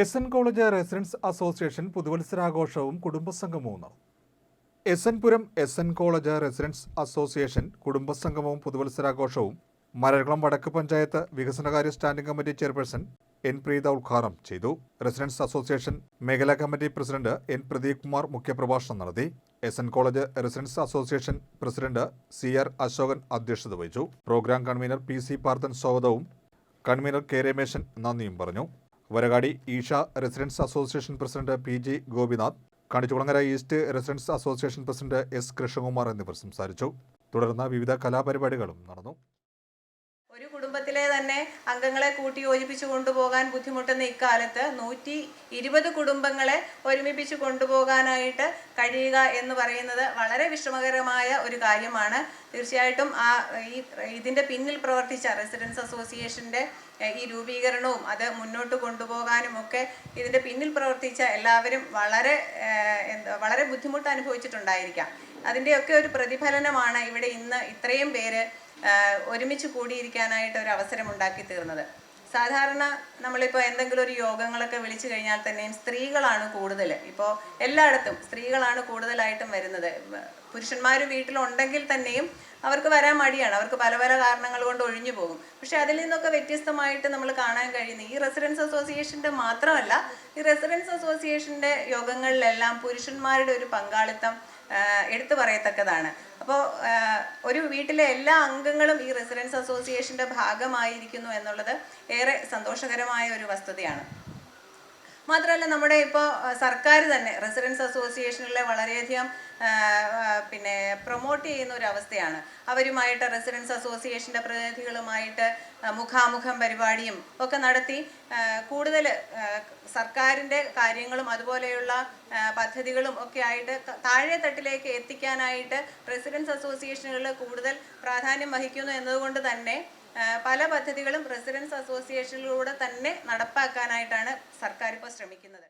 S N college residents association പുതുവത്സരാഘോഷവും കുടുംബസംഗമവും നടന്നു S N Puram S N college residents association കുടുംബസംഗമവും പുതുവത്സരാഘോഷവും മരകുളം വടക്ക് പഞ്ചായത്ത് വികസനകാര്യ standing committee chairperson N Preetha ഉദ്ഘാടനം ചെയ്തു. റെസിഡൻസ് അസോസിയേഷൻ മേഖലാ committee president N Pradeep Kumar മുഖ്യപ്രഭാഷണം നടത്തി. S N college residents association president C R Ashokan അധ്യക്ഷത വഹിച്ചു. Programme convener P C Parthan സ്വാഗതവും കൺവീനർ കെ രമേശൻ നന്ദിയും പറഞ്ഞു. Varakadi Eesha residents association president P G Gopinath Kanichukulangara east residents association president S Krishnakumar എന്നിവർ സംസാരിച്ചു. തുടർന്ന് വിവിധ കലാപരിപാടികളും നടന്നു. കുടുംബത്തിലെ തന്നെ അംഗങ്ങളെ കൂട്ടി യോജിപ്പിച്ച് കൊണ്ടുപോകാൻ ബുദ്ധിമുട്ടുന്ന ഇക്കാലത്ത് നൂറ്റി ഇരുപത് കുടുംബങ്ങളെ ഒരുമിപ്പിച്ച് കൊണ്ടുപോകാനായിട്ട് കഴിയുക എന്ന് പറയുന്നത് വളരെ വിഷമകരമായ ഒരു കാര്യമാണ്. തീർച്ചയായിട്ടും ആ ഈ ഇതിന്റെ പിന്നിൽ പ്രവർത്തിച്ച റെസിഡൻസ് അസോസിയേഷന്റെ ഈ രൂപീകരണവും അത് മുന്നോട്ട് കൊണ്ടുപോകാനും ഒക്കെ ഇതിന്റെ പിന്നിൽ പ്രവർത്തിച്ച എല്ലാവരും വളരെ എന്താ വളരെ ബുദ്ധിമുട്ട് അനുഭവിച്ചിട്ടുണ്ടായിരിക്കാം. അതിന്റെയൊക്കെ ഒരു പ്രതിഫലനമാണ് ഇവിടെ ഇന്ന് ഇത്രയും പേര് ഒരുമിച്ച് കൂടിയിരിക്കാനായിട്ട് ഒരു അവസരം ഉണ്ടാക്കി തീർന്നത്. സാധാരണ നമ്മളിപ്പോൾ എന്തെങ്കിലും ഒരു യോഗങ്ങളൊക്കെ വിളിച്ചു കഴിഞ്ഞാൽ തന്നെയും സ്ത്രീകളാണ് കൂടുതൽ ഇപ്പോൾ എല്ലായിടത്തും സ്ത്രീകളാണ് കൂടുതലായിട്ടും വരുന്നത്. പുരുഷന്മാർ വീട്ടിലുണ്ടെങ്കിൽ തന്നെയും അവർക്ക് വരാൻ മടിയാണ്. അവർക്ക് പല പല കാരണങ്ങൾ കൊണ്ട് ഒഴിഞ്ഞു പോകും. പക്ഷെ അതിൽ നിന്നൊക്കെ വ്യത്യസ്തമായിട്ട് നമ്മൾ കാണാൻ കഴിയുന്നത് ഈ റെസിഡൻസ് അസോസിയേഷന്റെ മാത്രമല്ല ഈ റെസിഡൻസ് അസോസിയേഷന്റെ യോഗങ്ങളിലെല്ലാം പുരുഷന്മാരുടെ ഒരു പങ്കാളിത്തം എടുത്തു പറയത്തക്കതാണ്. അപ്പോൾ ഒരു വീട്ടിലെ എല്ലാ അംഗങ്ങളും ഈ റെസിഡൻസ് അസോസിയേഷന്റെ ഭാഗമായിരിക്കുന്നു എന്നുള്ളത് ഏറെ സന്തോഷകരമായ ഒരു വസ്തുതയാണ്. മാത്രമല്ല നമ്മുടെ ഇപ്പോൾ സർക്കാർ തന്നെ റെസിഡൻസ് അസോസിയേഷനിലെ വളരെയധികം പ്രൊമോട്ട് ചെയ്യുന്ന ഒരു അവസ്ഥയാണ്. അവരുമായിട്ട് റെസിഡൻസ് അസോസിയേഷന്റെ പ്രതിനിധികളുമായിട്ട് മുഖാമുഖം പരിപാടിയും ഒക്കെ നടത്തി കൂടുതൽ സർക്കാരിന്റെ കാര്യങ്ങളും അതുപോലെയുള്ള പദ്ധതികളും ഒക്കെ ആയിട്ട് താഴെ തട്ടിലേക്ക് എത്തിക്കാനായിട്ട് റെസിഡൻസ് അസോസിയേഷനുകൾ കൂടുതൽ പ്രാധാന്യം വഹിക്കുന്നു എന്നതുകൊണ്ട് തന്നെ പല പദ്ധതികളും റെസിഡൻസ് അസോസിയേഷനിലൂടെ തന്നെ നടപ്പാക്കാനായിട്ടാണ് സർക്കാർ ഇപ്പോൾ ശ്രമിക്കുന്നത്.